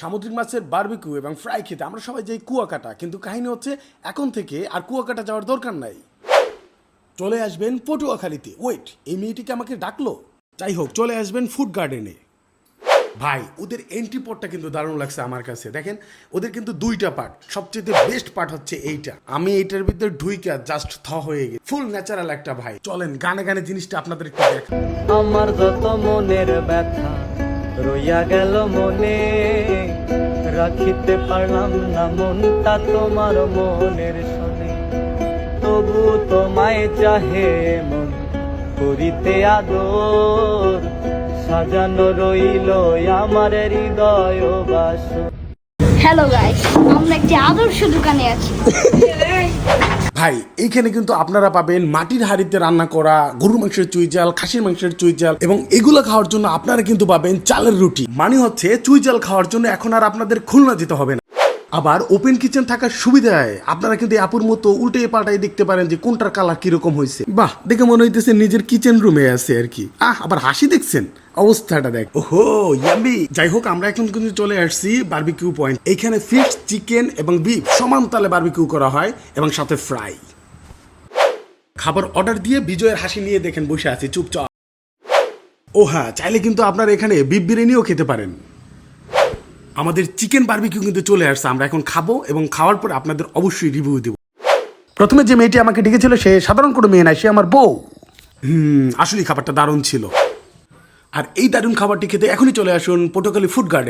সামুদ্রিক মাছের বারবিকিউ এবং ফ্রাই খেতে। আমরা সবাই যাই কুয়াকাটা, কিন্তু কাহিনী হচ্ছে এখন থেকে আর কুয়াকাটা যাওয়ার দরকার নাই। চলে আসবেন পটুয়াখালীতে। ওয়েট এই মেয়েটিকে আমাকে ডাকলো? যাই হোক, চলে আসবেন ফুড গার্ডেনে ভাই, ওদের এন্ট্রি পটটা কিন্তু দারুণ লাগছে আমার কাছে। দেখেন, ওদের কিন্তু দুইটা পার্ট সবচেয়ে বেস্ট পার্ট হচ্ছে এইটা। আমি এইটার ভিতরে ঢুইকা জাস্ট থ হয়ে গেছি। ফুল ন্যাচারাল একটা ভাই। চলেন, গানে গানে জিনিসটা আপনাদের একটু দেখ আমার যত মনের ব্যথা, রইয়া গেল মনে। রাখিতে পারলাম না মনটা তোমার মনের সনে। তবু তোমায় চাহে মন করিতে আদর। সাজানো রইল আমার হৃদয় বাস হ্যালো গাইস আমরা একটি আদর্শ দোকানে আছি। ভাই, এইখানে কিন্তু আপনারা পাবেন মাটির হাড়িতে রান্না করা, গরুর মাংসের চুই জাল, খাসির মাংসের চুই জাল এবং এগুলো খাওয়ার জন্য আপনারা কিন্তু পাবেন চালের রুটি। মানে হচ্ছে, চুই জাল খাওয়ার জন্য এখন আর আপনাদের খুলনা দিতে হবে না। আবার ওপেন কিচেন থাকার সুবিধায় আপনারা কিন্তু আপুর মতো উল্টে পাল্টাই দেখতে পারেন যে কোনটার কালার কীরকম হয়েছে। বাহ দেখে মনে হইতেছে নিজের কিচেন রুমে আছে আর কি। আহ আবার হাসি দেখছেন? অবস্থাটা দেখ। ওহো ইয়াম্বি যাই হোক আমরা এখন কিন্তু চলে আসছি বার্বিকিউ পয়েন্ট এখানে ফিশ চিকেন এবং বিফ সমান তালে বার্বিকিউ করা হয় এবং সাথে ফ্রাই খাবার অর্ডার দিয়ে বিজয়ের হাসি নিয়ে দেখেন বসে আছে চুপচাপ। ও হ্যাঁ চাইলে কিন্তু আপনারা এখানে বিফ বিরিয়ানিও খেতে পারেন। আমাদের চিকেন বার্বিকিউ কিন্তু চলে আসছে আমরা এখন খাব এবং খাওয়ার পর আপনাদের অবশ্যই রিভিউ দেবো। প্রথমে যে মেয়েটি আমাকে ডেকেছিল সে সাধারণ কোনো মেয়ে নাই সে আমার বউ। হুম আসলে খাবারটা দারুণ ছিল। আর এই দারুণ খাবারটি খেতে এখনই চলে আসুন পটুয়াখালী ফুড গার্ডেন।